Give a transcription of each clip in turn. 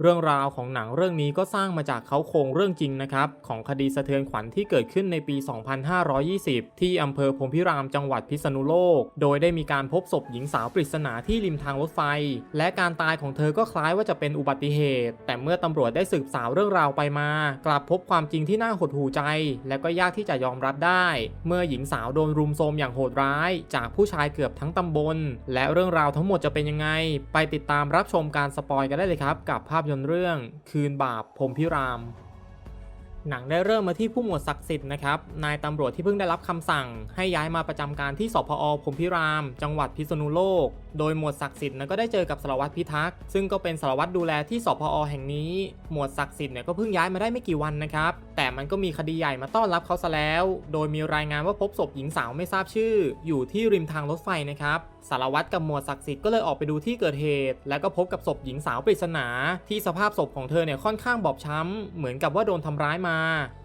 เรื่องราวของหนังเรื่องนี้ก็สร้างมาจากเขาโครงเรื่องจริงนะครับ ของคดีสะเทือนขวัญที่เกิดขึ้นในปี 2520 ที่อำเภอพรมพิรามจังหวัดพิษณุโลก โดยได้มีการพบศพหญิงสาวปริศนาที่ริมทางรถไฟ และการตายของเธอก็คล้ายว่าจะเป็นอุบัติเหตุ แต่เมื่อตำรวจได้สืบสาวเรื่องราวไปมา กลับพบความจริงที่น่าหดหูใจ และก็ยากที่จะยอมรับได้ เมื่อหญิงสาวโดนรุมโทรมอย่างโหดร้าย จากผู้ชายเกือบทั้งตำบล และเรื่องราวทั้งหมดจะเป็นยังไง ไปติดตามรับชมการสปอยกันได้เลยครับกับภาพยนตร์เรื่องคืนบาปพรมพิราม หนังได้เริ่มมาที่ผู้หมวดศักดิ์สิทธิ์นะครับ นายตำรวจที่เพิ่งได้รับคำสั่ง ให้ย้ายมาประจำการที่สพอพรมพิราม จังหวัดพิษณุโลก โดยหมวดศักดิ์สิทธิ์นั้นก็ได้เจอกับสารวัตรพิทักษ์ซึ่งก็เป็นสารวัตรดูแลที่สพอแห่งนี้ หมวดศักดิ์สิทธิ์เนี่ยก็เพิ่งย้ายมาได้ไม่กี่วันนะครับ แต่มันก็มีคดีใหญ่มาต้อนรับเขาซะแล้ว โดยมีรายงานว่าพบศพหญิงสาวไม่ทราบชื่อ อยู่ที่ริมทางรถไฟนะครับสารวัตรกับหมวดศักดิ์สิทธิ์ก็เลยออกไปดูที่เกิดเหตุ แล้วก็พบกับศพหญิงสาวปริศนา ที่สภาพศพของเธอเนี่ยค่อนข้างบอบช้ำ เหมือนกับว่าโดนทำร้ายมา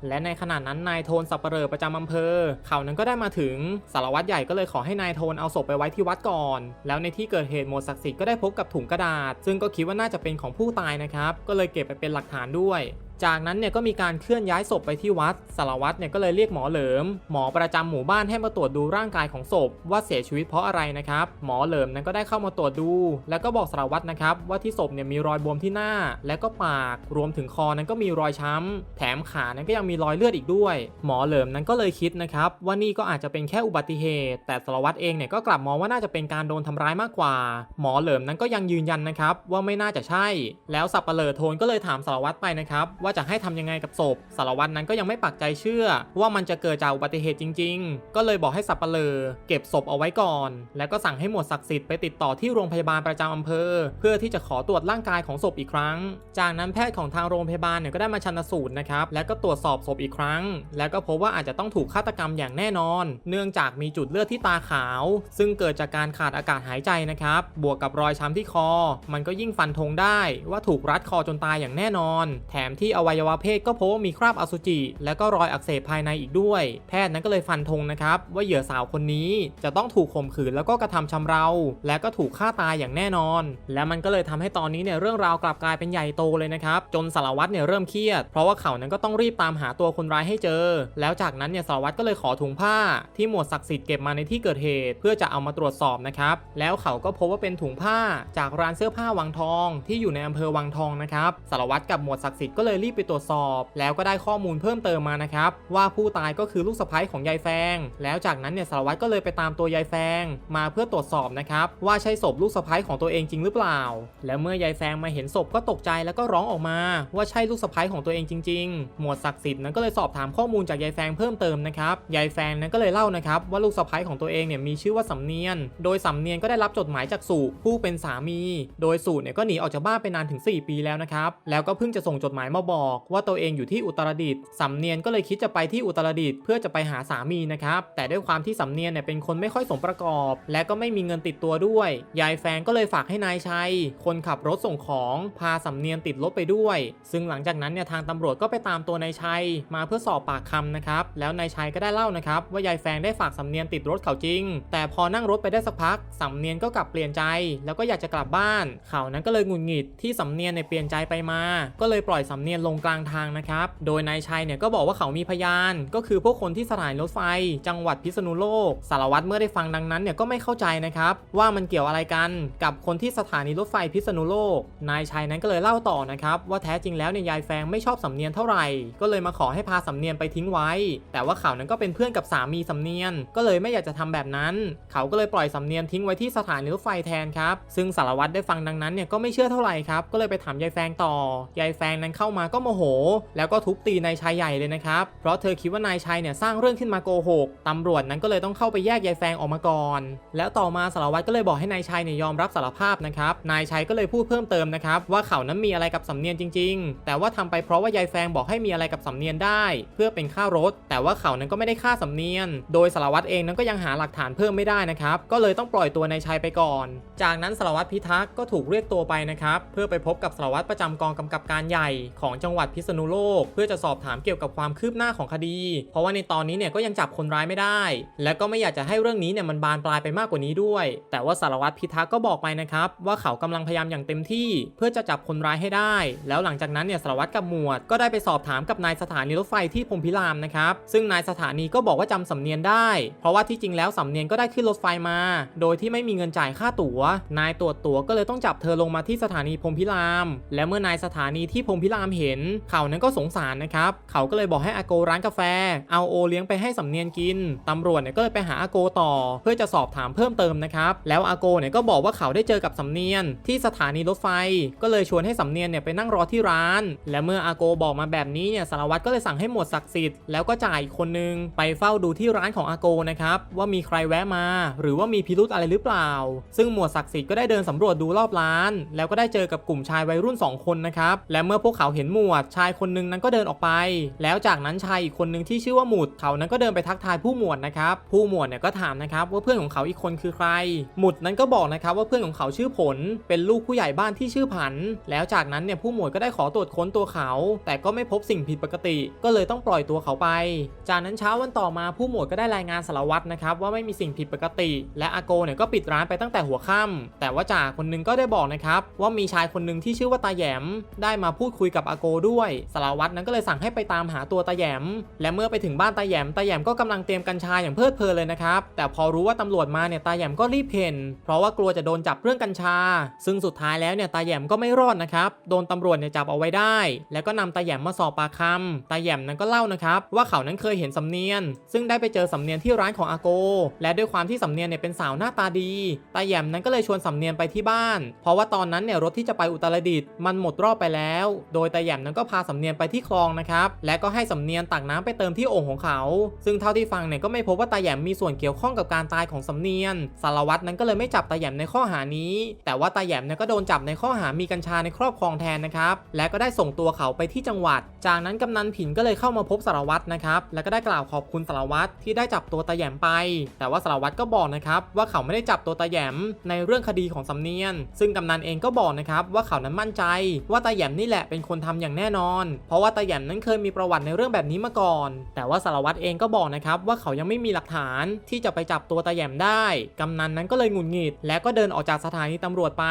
และในขณะนั้นนายโทนสับเปลอประจำอำเภอ เขานั้นก็ได้มาถึงสารวัตรใหญ่ก็เลยขอให้นายโทนเอาศพไปไว้ที่วัดก่อน แล้วในทที่เกิดเหตุหมวดศักดิ์สิทธิ์ก็ได้พบกับถุงกระดาษ ซึ่งก็คิดว่าน่าจะเป็นของผู้ตายนะครับ ก็เลยเก็บไปเป็นหลักฐานด้วย จากนั้นเนี่ยก็มีการเคลื่อนย้ายศพไปที่วัดสารวัตรเนี่ยก็เลยเรียกหมอเหลิม หมอประจำหมู่บ้านให้มาตรวจดูร่างกายของศพ ว่าเสียชีวิตเพราะอะไรนะครับ หมอเหลิมนั้นก็ได้เข้ามาตรวจดู แล้วก็บอกสารวัตรนะครับว่าที่ศพเนี่ยมีรอยบวมที่หน้า และก็ปาก รวมถึงคอนั้นก็มีรอยช้ำแถมขานั้นก็ยังมีรอยเลือดอีกด้วย หมอเหลิมนั้นก็เลยคิดนะครับว่านี่ก็อาจจะเป็นแค่อุบัติเหตุ แต่สารวัตรเองเนี่ยก็กลับมองว่าน่าจะเป็นการโดนทำร้ายมากกว่า หมอเหลิมนั้นก็ยังยืนยันนะครับว่าไม่น่าจะใช่ แล้วสับปะเลอโทนก็เลยถามสารวัตรไปนะครับว่าจะให้ทำยังไงกับศพ สารวัตรนั้นก็ยังไม่ปักใจเชื่อ ว่ามันจะเกิดจากอุบัติเหตุจริง ๆ ก็เลยบอกให้สับปะเลอเก็บศพเอาไว้ก่อน แล้วก็สั่งให้หมวดศักดิ์สิทธิ์ไปติดต่อที่โรงพยาบาลประจำอำเภอ เพื่อที่จะขอตรวจร่างกายของศพอีกครั้ง จากนั้นแพทย์ของทางโรงพยาบาลเนี่ยก็ได้มาชันสูตรนะครับแล้วก็ตรวจสอบศพอีกครั้ง แล้วก็พบว่าอาจจะต้องถูกฆาตกรรมอย่างแน่นอน เนื่องจากมีจุดเลือดที่ตาขาว ซึ่งเกิดจากการขาดอากาศหายใจนะครับ บวกกับรอยช้ำที่คอ มันก็ยิ่งฟันธงได้ว่าถูกรัดคอจนตายอย่างแน่นอน แถมที่อวัยวะเพศก็พบว่ามีคราบอสุจิ และก็รอยอักเสบภายในอีกด้วย แพทย์นั้นก็เลยฟันธงนะครับว่าเหยื่อสาวคนนี้จะต้องถูกข่มขืนแล้วก็กระทำชำเรา และก็ถูกฆ่าตายอย่างแน่นอน และมันก็เลยทำให้ตอนนี้เนี่ยเรื่องราวกลับกลายเป็นใหญ่โตเลยนะครับจนสารวัตรเนี่ยเริ่มเครียด เพราะว่าเขานั้นก็ต้องรีบตามหาตัวคนร้ายให้เจอ แล้วจากนั้นเนี่ยสารวัตรก็เลยขอถุงผ้า ที่หมวดศักดิ์สิทธิ์เก็บมาในที่เกิดเหตุ เพื่อจะเอามาตรวจสอบนะครับแล้วเขาก็พบว่าเป็นถุงผ้าจากร้านเสื้อผ้าวังทอง ที่อยู่ในอำเภอวังทองนะครับสารวัตรกับหมวดศักดิ์สิทธิ์ก็เลยรีบไปตรวจสอบ แล้วก็ได้ข้อมูลเพิ่มเติมมานะครับว่าผู้ตายก็คือลูกสะใภ้ของยายแฟง แล้วจากนั้นเนี่ยสารวัตรก็เลยไปตามตัวยายแฟง มาเพื่อตรวจสอบนะครับว่าใช่ศพลูกสะใภ้ของตัวเองจริงหรือเปล่า และเมื่อยายแฟงมาเห็นศพก็ตกใจแล้วก็ร้องออกมา ว่าใช่ลูกสะใภ้ของตัวเองจริง ๆ หมวดศักดิ์สิทธิ์นั้นก็เลยสอบถามข้อมูลจากยายแฟงเพิ่มเติมนะครับยายแฟงนั้นก็เลยเล่านะครับว่าลูกสะใภ้ของตัวเองเนี่ยมีชื่อว่าสำเนียน โดยสำเนียนก็ได้รับจดหมายจากสู่ผู้เป็นสามี โดยสู่เนี่ยก็หนีออกจากบ้านไปนานถึง 4 ปีแล้วนะครับแล้วก็เพิ่งจะส่งจดหมายมาบอกว่าตัวเองอยู่ที่อุตรดิตถ์สำเนียนก็เลยคิดจะไปที่อุตรดิตถ์เพื่อจะไปหาสามีนะครับแต่ด้วยความที่สำเนียนเนี่ยเป็นคนไม่ค่อยสมประกอบ และก็ไม่มีเงินติดตัวด้วย ยายแฟงก็เลยฝากให้นายชัย คนขับรถส่งของพาสำเนียนติดรถไปด้วย ซึ่งหลังจากนั้นเนี่ยทางตำรวจก็ไปตามตัวนายชัย มาเพื่อสอบปากคำนะครับแล้วนายชัยก็ได้เล่านะครับว่ายายแฟงได้ฝากสำเนียนติดรถเขาจริง แต่พอนั่งรถไปได้สักพักสำเนียนก็กลับเปลี่ยนใจ แล้วก็อยากจะกลับบ้าน เขานั้นก็เลยหงุดหงิดที่สำเนียนเนี่ยเปลี่ยนใจไปมา ก็เลยปล่อยสำเนียนลงกลางทางนะครับ โดยนายชัยเนี่ยก็บอกว่าเขามีพยาน ก็คือพวกคนที่สถานีรถไฟ จังหวัดพิษณุโลก สารวัตรเมื่อได้ฟังดังนั้นเนี่ยก็ไม่เข้าใจนะครับ ว่ามันเกี่ยวอะไรกันกับคนที่สถานีรถไฟพิษณุโลก นายชัยนั้นก็เลยเล่าต่อนะครับ ว่าแท้จริงแล้วเนี่ยยายแฟงไม่ชอบสำเนียนเท่าไหร่ ก็เลยมาขอให้พาสำเนียนไปทิ้งไว้ แต่ว่าเขานั้นก็เป็นเพื่อนกับสามีสำเนียน ก็เลยไม่อยากจะทำแบบนั้น เขาก็เลยปล่อยสำเนียนทิ้งไว้ที่สถานีรถไฟแทนครับ ซึ่งสารวัตรได้ฟังดังนั้นเนี่ยก็ไม่เชื่อเท่าไหร่ครับ ก็เลยไปถามยายแฟงต่อ ยายแฟงนั้นเข้ามาก็โมโห แล้วก็ทุบตีนายชายใหญ่เลยนะครับ เพราะเธอคิดว่านายชัยเนี่ยสร้างเรื่องขึ้นมาโกหกตำรวจนั้นก็เลยต้องเข้าไปแยกยายแฟงออกมาก่อน แล้วต่อมาสารวัตรก็เลยบอกให้นายชัยเนี่ยยอมรับสารภาพนะครับ นายชัยก็เลยพูดเพิ่มเติมนะครับว่าเขานั้นมีอะไรกับสำเนียนจริง ๆ แต่ว่าทำไปเพราะว่ายายแฟงบอกให้มีอะไรกับสำเนียนได้ เพื่อเป็นค่ารถ แต่ว่าเขานั้นก็ไม่ได้ค่าสำเนียน โดยสารวัตรเองนั้นก็ยังหาหลักฐานเพิ่มไม่ได้นะครับ ก็เลยต้องปล่อยตัวนายชัยไปก่อน จากนั้นสารวัตรพิทักษ์ก็ถูกเรียกตัวไปนะครับเพื่อไปพบกับสารวัตรประจำกองกำกับการใหญ่ของจังหวัดพิษณุโลก เพื่อจะสอบถามเกี่ยวกับความคืบหน้าของคดี เพราะว่าในตอนนี้เนี่ยก็ยังจับคนร้ายไม่ได้ และก็ไม่อยากจะให้เรื่องนี้เนี่ยมันบานปลายไปมากกว่านี้ด้วย แต่ว่าสารวัตรพิทักษ์ก็บอกไปนะครับว่าเขากำลังพยายามอย่างเต็มที่ เพื่อจะจับคนร้ายให้ได้ แล้วหลังจากนั้นเนี่ยสารวัตรกับหมวด ก็ได้ไปสอบถามกับนายสถานีรถไฟที่พรมพิรามนะครับซึ่งนายสถานีก็บอกว่าจำสำเนียงได้ เพราะว่าที่จริงแล้วสำเนียงก็ได้ขึ้นรถไฟมา โดยที่ไม่มีเงินจ่ายค่าตั๋ว นายตรวจตั๋วก็เลยต้องจับเธอลงมาที่สถานีพรมพิราม และเมื่อนายสถานีที่พมพิรามเห็นเขานั้นก็สงสารนะครับ เขาก็เลยบอกให้อาโกร้านกาแฟ เอาโอเลี้ยงไปให้สำเนียงกิน ตำรวจเนี่ยก็เลยไปหาอาโกต่อ เพื่อจะสอบถามเพิ่มเติมนะครับ แล้วอาโกเนี่ยก็บอกว่าเขาได้เจอกับสำเนียนที่สถานีรถไฟ ก็เลยชวนให้สำเนียนเนี่ยไปนั่งรอที่ร้าน และเมื่ออาโกบอกมาแบบนี้เนี่ยสารวัตรก็เลยสั่งให้หมวดศักดิ์สิทธิ์แล้วก็จ่ายอีกคนนึงไปเฝ้าดูที่ร้านของอาโกนะครับว่ามีใครแวะมา หรือว่ามีพิรุธอะไรหรือเปล่า ซึ่งหมวดศักดิ์สิทธิ์ก็ได้เดินสำรวจดูรอบร้าน แล้วก็ได้เจอกับกลุ่มชายวัยรุ่น 2 คนนะครับและเมื่อพวกเขาเห็นหมวด ชายคนหนึงนั้นก็เดินออกไป แล้วจากนั้นชายอีกคนหนึงที่ชื่อว่าหมุดเขานั้นก็เดินไปทักทายผู้หมวดนะครับผู้หมวดเนี่ยก็ถามนะครับว่าเพื่อนของเขาอีกคนคือใคร หมุดนั้นก็บอกนะครับว่าเพื่อนของเขาชื่อผล เป็นลูกผู้ใหญ่บ้านที่ชื่อผัน แล้วจากนั้นเนี่ยผู้หมวดก็ได้ขอตรวจค้นตัวเขา แต่ก็ไม่พบสิ่งผิดปกติ ก็เลยต้องปล่อยตัวเขาไป จากนั้นเช้าวันต่อมาผู้หมวดก็ได้รายงานสารวัตรนะครับว่าไม่มีสิ่งผิดปกติ และอาโกเนี่ยก็ปิดร้านไปตั้งแต่หัวค่ำแต่ว่าจ่าคนนึงก็ได้บอกนะครับว่ามีชายคนหนึ่งที่ชื่อว่าตาแยมได้มาพูดคุยกับอาโกด้วย สารวัตรนั้นก็เลยสั่งให้ไปตามหาตัวตาแยม และเมื่อไปถึงบ้านตาแยมตาแยมก็กำลังเตรียมกัญชาอย่างเพลิดเพลินเลยนะครับ แต่พอรู้ว่าตำรวจมาเนี่ยตาแยมก็รีบเพ่นเพราะว่ากลัวจะโดนจับเรื่องกัญชา ซึ่งสุดท้ายแล้วเนี่ยตาแยมก็ไม่รอดนะครับโดนตำรวจเนี่ยจับเอาไว้ได้ แล้วก็นำตาแยมมาสอบปากคำตาแยมนั้นก็เล่านะครับว่าเขานั้นเคยเห็นสำเนียน ซึ่งได้ไปเจอสำเนียนที่ร้านของอาโก และด้วยความที่สำเนียนเนี่ยเป็นสาวหน้าตาดีตาแยมนั้นก็เลยชวนสำเนียนไปที่บ้าน เพราะว่าตอนนั้นเนี่ยรถที่จะไปอุตรดิตถ์มันหมดรอบไปแล้ว โดยตาแยมนั้นก็พาสำเนียนไปที่คลองนะครับ และก็ให้สำเนียนตักน้ำไปเติมที่โอ่งของเขา ซึ่งเท่าที่ฟังเนี่ยก็ไม่พบว่าตาแยมมีส่วนเกี่ยวข้องกับการตายของสำเนียน สารวัตรนั้นก็เลยไม่จับตาแยมในข้อหานี้ แต่ว่าตาแยมเนี่ยก็โดนจับในข้อหามีกัญชาในครอบครองแทนนะครับ และก็ได้ส่งตัวเขาไปที่จังหวัด จากนั้นกำนันผินก็เลยเข้ามาพบสารวัตรนะครับ แล้วก็ได้กล่าวขอบคุณสารวัตรที่ได้จับตัวตาแยมไป แต่ว่าสารวัตรก็บอกนะครับว่าเขาไม่ได้จับตัวตาแยมในเรื่องคดีของสำเนียน ซึ่งกำนันเองก็บอกนะครับว่าเขานั้นมั่นใจ ว่าตาแยมนี่แหละเป็นคนทำอย่างแน่นอน เพราะว่าตาแหยมนั้นเคยมีประวัติในเรื่องแบบนี้มาก่อน แต่ว่าสารวัตรเองก็บอกนะครับว่าเขายังไม่มีหลักฐานที่จะไปจับตัวตาแหยมได้ กำนันนั้นก็เลยหงุดหงิด และก็เดินออกจากสถานีตำรวจไป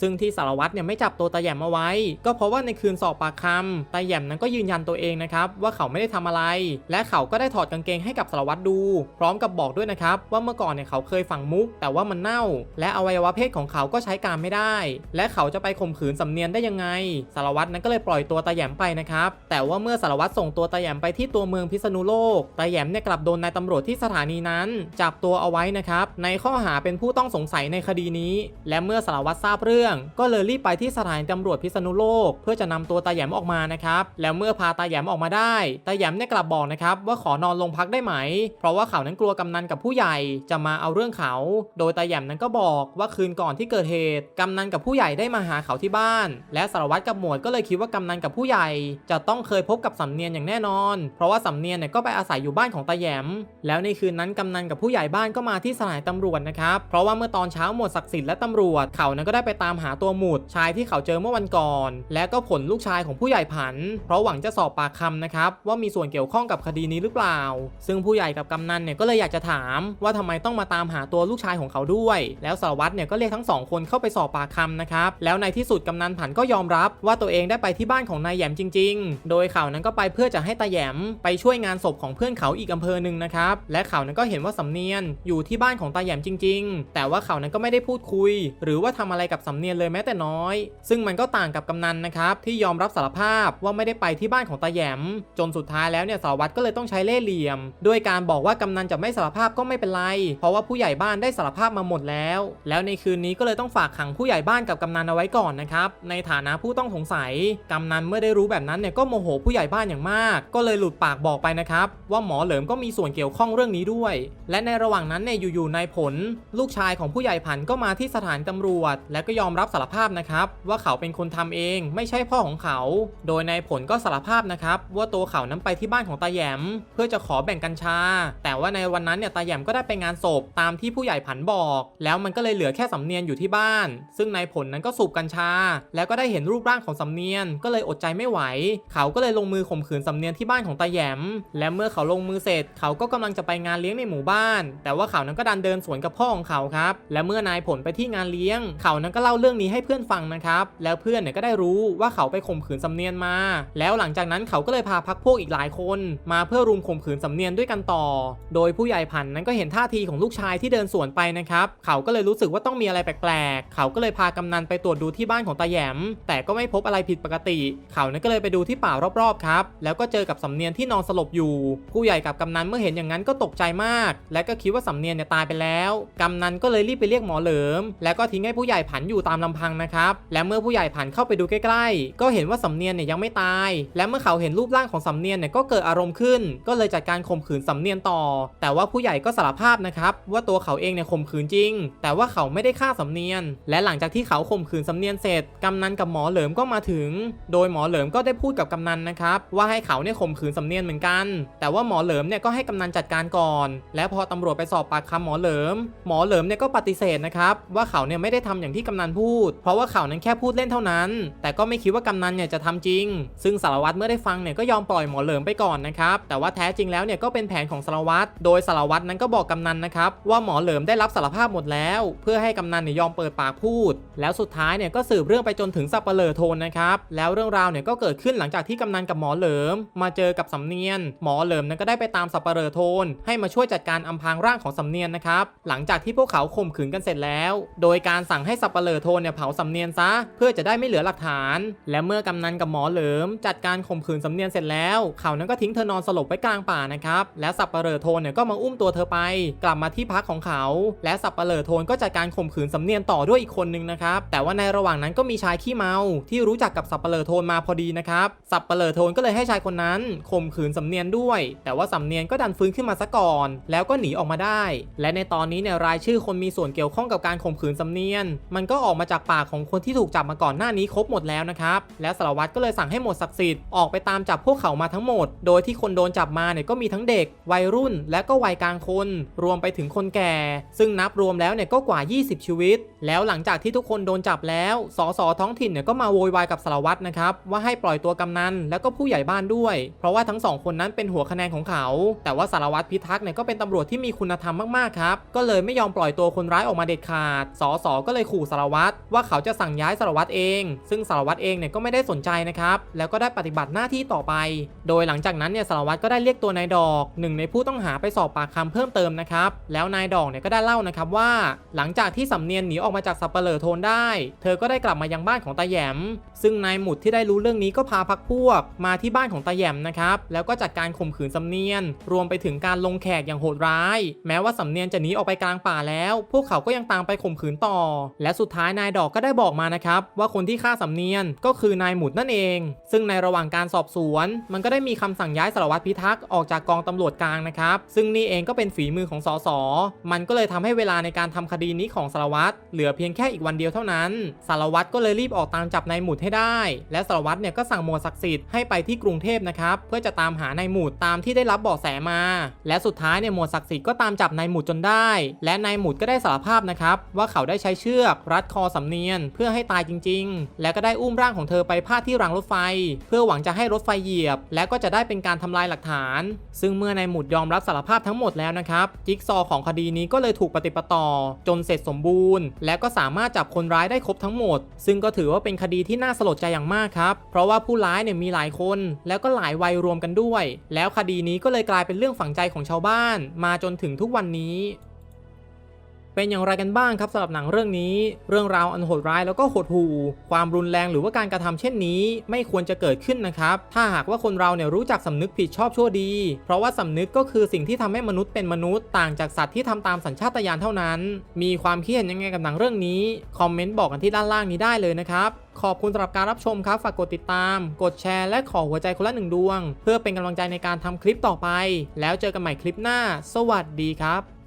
ซึ่งที่สารวัตรเนี่ยไม่จับตัวตาแหยมเอาไว้ ก็เพราะว่าในคืนสอบปากคำตาแหยมนั้นก็ยืนยันตัวเองนะครับว่าเขาไม่ได้ทำอะไร และเขาก็ได้ถอดกางเกงให้กับสารวัตรดู พร้อมกับบอกด้วยนะครับว่าเมื่อก่อนเนี่ยเขาเคยฝังมุก แต่ว่ามันเน่า และอวัยวะเพศของเขาก็ใช้การไม่ได้ และเขาจะไปข่มขืนสำเนียนได้ยังไง สารวัตรนั้นก็เลยปล่อยตัวตาแยมไปนะครับ แต่ว่าเมื่อสารวัตรส่งตัวตาแยมไปที่ตัวเมืองพิษณุโลก ตาแยมเนี่ยกลับโดนนายตำรวจที่สถานีนั้น จับตัวเอาไว้นะครับ ในข้อหาเป็นผู้ต้องสงสัยในคดีนี้ และเมื่อสารวัตรทราบเรื่อง ก็เลยรีบไปที่สถานีตำรวจพิษณุโลก เพื่อจะนำตัวตาแยมออกมานะครับ แล้วเมื่อพาตาแยมออกมาได้ ตาแยมเนี่ยกลับบอกนะครับว่าขอนอนลงพักได้ไหม เพราะว่าเขานั้นกลัวกำนันกับผู้ใหญ่จะมาเอาเรื่องเขา โดยตาแยมนั้นก็บอกว่าคืนก่อนที่เกิดเหตุกำนันกับผู้ใหญ่ได้มาหาเขาที่บ้าน และสารวัตรกับหมวดก็เลยคิดว่ากำนันกับผู้ใหญ่ จะต้องเคยพบกับสำเนียนอย่างแน่นอน เพราะว่าสำเนียนเนี่ยก็ไปอาศัยอยู่บ้านของตาแยม แล้วในคืนนั้นกำนันกับผู้ใหญ่บ้านก็มาที่สถานตำรวจนะครับ เพราะว่าเมื่อตอนเช้าหมดศักดิ์สิทธิ์และตำรวจเขานั้นก็ได้ไปตามหาตัวหมุดชายที่เขาเจอเมื่อวันก่อน และก็ผลลูกชายของผู้ใหญ่ผัน เพราะหวังจะสอบปากคำนะครับว่ามีส่วนเกี่ยวข้องกับคดีนี้หรือเปล่า ซึ่งผู้ใหญ่กับกำนันเนี่ยก็เลยอยากจะถาม ว่าทำไมต้องมาตามหาตัวลูกชายของเขาด้วย แล้วสารวัตรเนี่ยก็เรียกทั้งสองคนเข้าไปสอบปากคำนะครับแล้วในที่สุดกำนันผันก็ยอมรับว่าตัวเองได้ไปที่บ้านของนายแยมจริง ๆ โดยเขานั้นก็ไปเพื่อจะให้ตาแยมไปช่วยงานศพของเพื่อนเขาอีกอำเภอหนึ่งนะครับ และเขานั้นก็เห็นว่าสำเนียนอยู่ที่บ้านของตาแยมจริง ๆ แต่ว่าเขานั้นก็ไม่ได้พูดคุย หรือว่าทำอะไรกับสำเนียนเลยแม้แต่น้อย ซึ่งมันก็ต่างกับกำนันนะครับที่ยอมรับสารภาพว่าไม่ได้ไปที่บ้านของตาแยม จนสุดท้ายแล้วเนี่ยสารวัตรก็เลยต้องใช้เล่ห์เหลี่ยม ด้วยการบอกว่ากำนันจะไม่สารภาพก็ไม่เป็นไร เพราะว่าผู้ใหญ่บ้านได้สารภาพมาหมดแล้ว แล้วในคืนนี้ก็เลยต้องฝากขังผู้ใหญ่บ้านกับกำนันเอาไว้ก่อนนะครับในฐานะผู้ต้องสงสัยกำนันเมื่อได้รู้แบบนั้นเนี่ยก็โมโหผู้ใหญ่บ้านอย่างมาก ก็เลยหลุดปากบอกไปนะครับ ว่าหมอเหลิมก็มีส่วนเกี่ยวข้องเรื่องนี้ด้วย และในระหว่างนั้นเนี่ยอยู่ๆนายผล ลูกชายของผู้ใหญ่ผันก็มาที่สถานตำรวจ และก็ยอมรับสารภาพนะครับ ว่าเขาเป็นคนทำเองไม่ใช่พ่อของเขา โดยนายผลก็สารภาพนะครับ ว่าตัวเขานั้นไปที่บ้านของตาแยม เพื่อจะขอแบ่งกัญชา แต่ว่าในวันนั้นเนี่ยตาแยมก็ได้ไปงานศพตามที่ผู้ใหญ่ผันบอก แล้วมันก็เลยเหลือแค่สำเนียนอยู่ที่บ้าน ซึ่งนายผลนั้นก็สูบกัญชา แล้วก็ได้เห็นรูปร่างของสำเนียนก็เลยออดใจไม่ไหว เขาก็เลยลงมือข่มขืนสำเนียนที่บ้านของตาแยม และเมื่อเขาลงมือเสร็จ เขาก็กำลังจะไปงานเลี้ยงในหมู่บ้าน แต่ว่าเขานั้นก็ดันเดินสวนกับพ่อของเขาครับ และเมื่อนายผลไปที่งานเลี้ยง เขานั้นก็เล่าเรื่องนี้ให้เพื่อนฟังนะครับ แล้วเพื่อนเนี่ยก็ได้รู้ว่าเขาไปข่มขืนสำเนียนมา แล้วหลังจากนั้นเขาก็เลยพาพักพวกอีกหลายคน มาเพื่อรุมข่มขืนสำเนียนด้วยกันต่อ โดยผู้ใหญ่พันนั้นก็เห็นท่าทีของลูกชายที่เดินสวนไปนะครับ เขาก็เลยรู้สึกว่าต้องมีอะไรแปลกๆ เขาก็เลยพากำนันไปตรวจดูที่บ้านของตาแยม แต่ก็ไม่พบอะไรผิดปกติเขานั้นก็เลยไปดูที่ป่ารอบๆครับ แล้วก็เจอกับสำเนียนที่นอนสลบอยู่ ผู้ใหญ่กับกำนันเมื่อเห็นอย่างนั้นก็ตกใจมาก และก็คิดว่าสำเนียนเนี่ยตายไปแล้ว กำนันก็เลยรีบไปเรียกหมอเหลิม แล้วก็ทิ้งให้ผู้ใหญ่ผันอยู่ตามลำพังนะครับ และเมื่อผู้ใหญ่ผันเข้าไปดูใกล้ๆ ก็เห็นว่าสำเนียนเนี่ยยังไม่ตาย และเมื่อเขาเห็นรูปร่างของสำเนียนเนี่ยก็เกิดอารมณ์ขึ้น ก็เลยจัดการข่มขืนสำเนียนต่อ แต่ว่าผู้ใหญ่ก็สารภาพนะครับว่าตัวเขาเองเนี่ยข่มขืนจริง แต่ว่าเขาไม่ได้ฆ่าสำเนียน และหลังจากที่เขาข่มขืนสำเนียนเสร็จกำนันกับหมอเหลิมก็มาถึง โดยหมอเหลิมก็ได้พูดกับกำนันนะครับว่าให้เขาเนี่ยข่มขืนสำเนียนเหมือนกัน แต่ว่าหมอเหลิมเนี่ยก็ให้กำนันจัดการก่อน และพอตำรวจไปสอบปากคำหมอเหลิม หมอเหลิมเนี่ยก็ปฏิเสธนะครับว่าเขาเนี่ยไม่ได้ทำอย่างที่กำนันพูด เพราะว่าเขานั้นแค่พูดเล่นเท่านั้น แต่ก็ไม่คิดว่ากำนันเนี่ยจะทำจริง ซึ่งสารวัตรเมื่อได้ฟังเนี่ยก็ยอมปล่อยหมอเหลิมไปก่อนนะครับแต่ว่าแท้จริงแล้วเนี่ยก็เป็นแผนของสารวัตรโดยสารวัตรนั้นก็บอกกำนันนะครับว่าหมอเหลิมได้รับสารภาพหมดแล้ว เพื่อให้กำนันเนี่ยยอมเปิดปากพูด แล้วสุดท้ายเนี่ยก็สืบเรื่องไปจนถึงสับเปลอโทนนะครับแล้วเรื่องราวเนี่ยก็เกิดขึ้นหลังจากที่กำนันกับหมอเหลิม มาเจอกับสำเนียน หมอเหลิมนั้นก็ได้ไปตามสับเปลอโทน ให้มาช่วยจัดการอำพรางร่างของสำเนียนนะครับ หลังจากที่พวกเขาข่มขืนกันเสร็จแล้ว โดยการสั่งให้สับเปลอโทนเนี่ยเผาสำเนียนซะ เพื่อจะได้ไม่เหลือหลักฐาน และเมื่อกำนันกับหมอเหลิม จัดการข่มขืนสำเนียนเสร็จแล้ว เขานั้นก็ทิ้งเธอนอนสลบไว้กลางป่านะครับและสับเปลอโทนเนี่ยก็มาอุ้มตัวเธอไป กลับมาที่พักของเขา และสับเปลอโทนก็จัดการข่มขืนสำเนียนต่อด้วยอีกคนนึงนะครับแต่ว่าในระหว่างนั้นก็มีชายขี้เมาที่รู้จักกับสับเปลอโทนมาพอดีนะครับ สับเปลอโทนก็เลยให้ชายคนนั้นข่มขืนสำเนียนด้วย แต่ว่าสำเนียนก็ดันฟื้นขึ้นมาซะก่อน แล้วก็หนีออกมาได้ และในตอนนี้เนี่ยรายชื่อคนมีส่วนเกี่ยวข้องกับการข่มขืนสำเนียน มันก็ออกมาจากปากของคนที่ถูกจับมาก่อนหน้านี้ครบหมดแล้วนะครับ และสารวัตรก็เลยสั่งให้หมดศักดิ์สิทธิ์ออกไปตามจับพวกเขามาทั้งหมด โดยที่คนโดนจับมาเนี่ยก็มีทั้งเด็ก วัยรุ่น และก็วัยกลางคน รวมไปถึงคนแก่ ซึ่งนับรวมแล้วเนี่ยก็กว่า 20 ชีวิต แล้วหลังจากที่ทุกคนโดนจับแล้ว สสท้องถิ่นเนี่ยก็มาโวยวายกับสารวัตรนะครับว่าให้ปล่อยตัวกำนันแล้วก็ผู้ใหญ่บ้านด้วย เพราะว่าทั้งสองคนนั้นเป็นหัวคะแนนของเขา แต่ว่าสารวัตรพิทักษ์เนี่ยก็เป็นตำรวจที่มีคุณธรรมมากๆครับ ก็เลยไม่ยอมปล่อยตัวคนร้ายออกมาเด็ดขาด สสก็เลยขู่สารวัตรว่าเขาจะสั่งย้ายสารวัตรเอง ซึ่งสารวัตรเองเนี่ยก็ไม่ได้สนใจนะครับ แล้วก็ได้ปฏิบัติหน้าที่ต่อไป โดยหลังจากนั้นเนี่ยสารวัตรก็ได้เรียกตัวนายดอกหนึ่งในผู้ต้องหาไปสอบปากคำเพิ่มเติมนะครับ แล้วนายดอกเนี่ยก็ได้เล่านะครับว่า หลังจากที่สำเนียนหนีออกมาจากสับเปลอโทนได้ เธอก็ได้กลับมายังบ้านของตาแยม ซึ่งนายหมุดที่ได้รู้เรื่องนี้ก็พาพักพวก มาที่บ้านของตาแยมนะครับ แล้วก็จัดการข่มขืนสำเนียน รวมไปถึงการลงแขกอย่างโหดร้าย แม้ว่าสำเนียนจะหนีออกไปกลางป่าแล้ว พวกเขาก็ยังตามไปข่มขืนต่อ และสุดท้ายนายดอกก็ได้บอกมานะครับว่าคนที่ฆ่าสำเนียนก็คือนายหมุดนั่นเอง ซึ่งในระหว่างการสอบสวน มันก็ได้มีคำสั่งย้ายสารวัตรพิทักษ์ออกจากกองตำรวจกลางนะครับ ซึ่งนี่เองก็เป็นฝีมือของสส มันก็เลยทำให้เวลาในการทำคดีนี้ของสารวัตรเหลือเพียงแค่อีกวันเดียวเท่านั้น สารวัตรก็เลยรีบออกตามจับนายหมุดให้ได้ และสารวัตรเนี่ยก็สั่งหมวดศักดิ์สิทธิ์ให้ไปที่กรุงเทพนะครับเพื่อจะตามหานายหมุดตามที่ได้รับเบาะแสมา และสุดท้ายเนี่ยหมวดศักดิ์สิทธิ์ก็ตามจับนายหมุดจนได้ และนายหมุดก็ได้สารภาพนะครับว่าเขาได้ใช้เชือกรัดคอสำเนียน เพื่อให้ตายจริง ๆ และก็ได้อุ้มร่างของเธอไปพาดที่รางรถไฟ เพื่อหวังจะให้รถไฟเหยียบ และก็จะได้เป็นการทำลายหลักฐาน ซึ่งเมื่อนายหมุดยอมรับสารภาพทั้งหมดแล้วนะครับจิ๊กซอว์ของคดีนี้ก็เลยถูกปฏิปต่อ จนเสร็จสมบูรณ์ และก็สามารถจับคนร้ายได้ครบทั้งหมด ซึ่งก็ถือว่าเป็นคดีที่น่าสลดใจอย่างมากครับเพราะว่าผู้ร้ายเนี่ยมีหลายคนแล้วก็หลายวัยรวมกันด้วย แล้วคดีนี้ก็เลยกลายเป็นเรื่องฝังใจของชาวบ้าน มาจนถึงทุกวันนี้ เป็นอย่างไรกันบ้างครับสำหรับหนังเรื่องนี้ เรื่องราวอันโหดร้ายแล้วก็หดหู่ความรุนแรงหรือว่าการกระทำเช่นนี้ ไม่ควรจะเกิดขึ้นนะครับ ถ้าหากว่าคนเราเนี่ยรู้จักสำนึกผิดชอบชั่วดี เพราะว่าสำนึกก็คือสิ่งที่ทำให้มนุษย์เป็นมนุษย์ต่างจากสัตว์ที่ทำตามสัญชาตญาณเท่านั้น มีความคิดเห็นยังไงกับหนังเรื่องนี้คอมเมนต์บอกกันที่ด้านล่างนี้ได้เลยนะครับ ขอบคุณสำหรับการรับชมครับ ฝากกดติดตาม กดแชร์และขอหัวใจคนละหนึ่งดวง เพื่อเป็นกำลังใจในการทำคลิปต่อไป แล้วเจอกันใหม่คลิปหน้า สวัสดีครับ